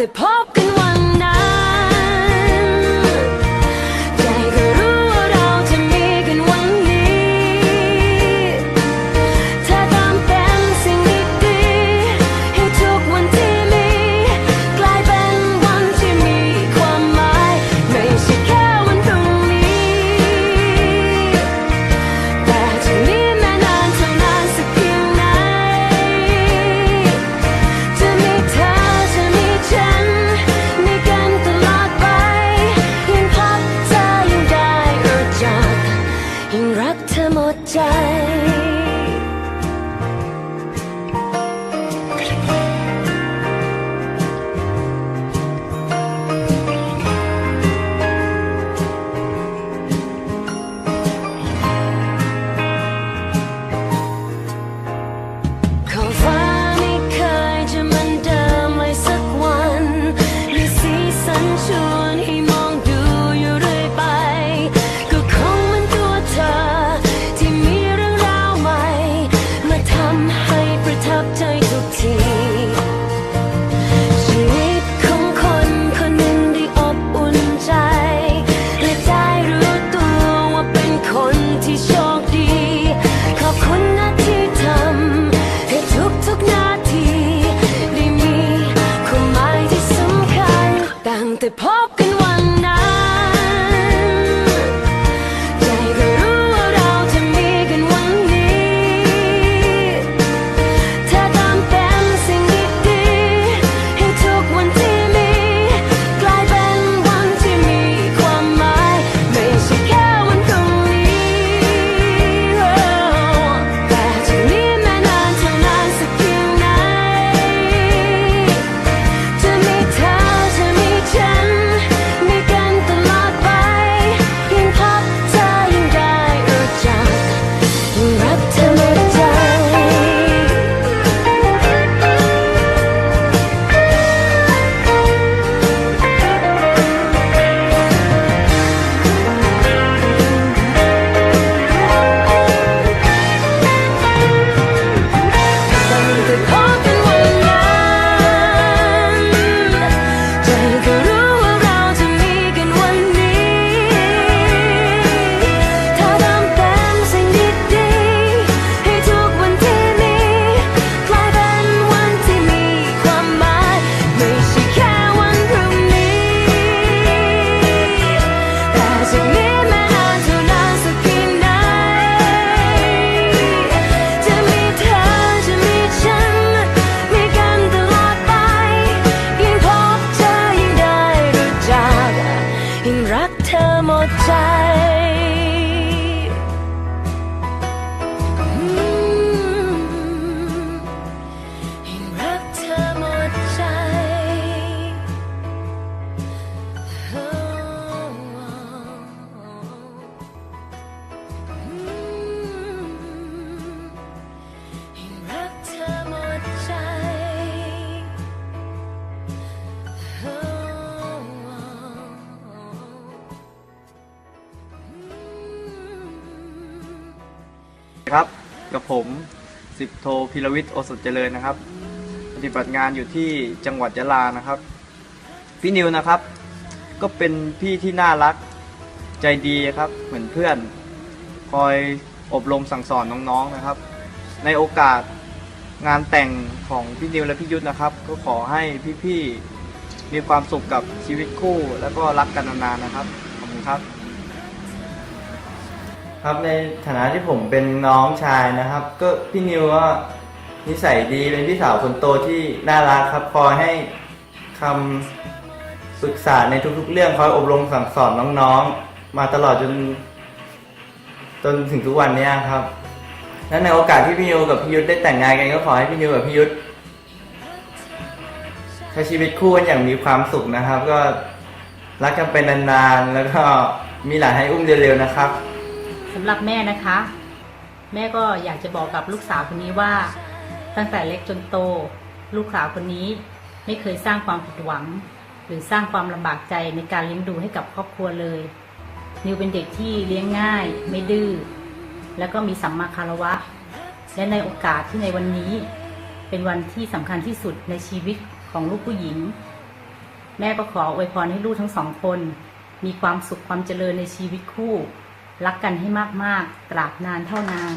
ตั้ง พบ ครับ กับผมสิบโทพิรวิทย์โอสถเจริญนะครับ ปฏิบัติงานอยู่ที่จังหวัดยะลานะครับ พี่นิวนะครับ ก็เป็นพี่ที่น่ารักใจดีครับ เหมือนเพื่อน คอยอบรมสั่งสอนน้องๆนะครับ ในโอกาสงานแต่งของพี่นิวและพี่ยุทธนะครับ ก็ขอให้พี่ๆมีความสุขกับชีวิตคู่ แล้วก็รักกันนานๆนะครับขอบคุณครับ ครับในฐานะที่ผมเป็นน้องชายนะครับ ก็พี่นิวก็นิสัยดีเป็นพี่สาวคนโตที่น่ารักครับคอยให้คำปรึกษาในทุกๆ เรื่องคอยอบรมสั่งสอนน้องๆ มาตลอดจน จนถึงทุกวันเนี้ยครับ และในโอกาสที่พี่นิวกับพี่ยุทธได้แต่งงานกันก็ขอให้พี่นิวกับพี่ยุทธใช้ชีวิตคู่กันอย่างมีความสุขนะครับ ก็รักกันไปนานๆแล้วก็มีหลานให้อุ้มเร็วๆนะครับ สำหรับแม่นะคะ แม่ก็อยากจะบอกกับลูกสาวคนนี้ว่า ตั้งแต่เล็กจนโต ลูกสาวคนนี้ไม่เคยสร้างความผิดหวัง หรือสร้างความลำบากใจในการเลี้ยงดูให้กับครอบครัวเลย นิวเป็นเด็กที่เลี้ยงง่าย ไม่ดื้อแล้วก็มีสัมมาคารวะ และในโอกาสที่ในวันนี้ เป็นวันที่สำคัญที่สุดในชีวิตของลูกผู้หญิง แม่ก็ขออวยพรให้ลูกทั้งสองคน มีความสุขความเจริญในชีวิตคู่ รักกันให้มากๆตราบนานเท่านาน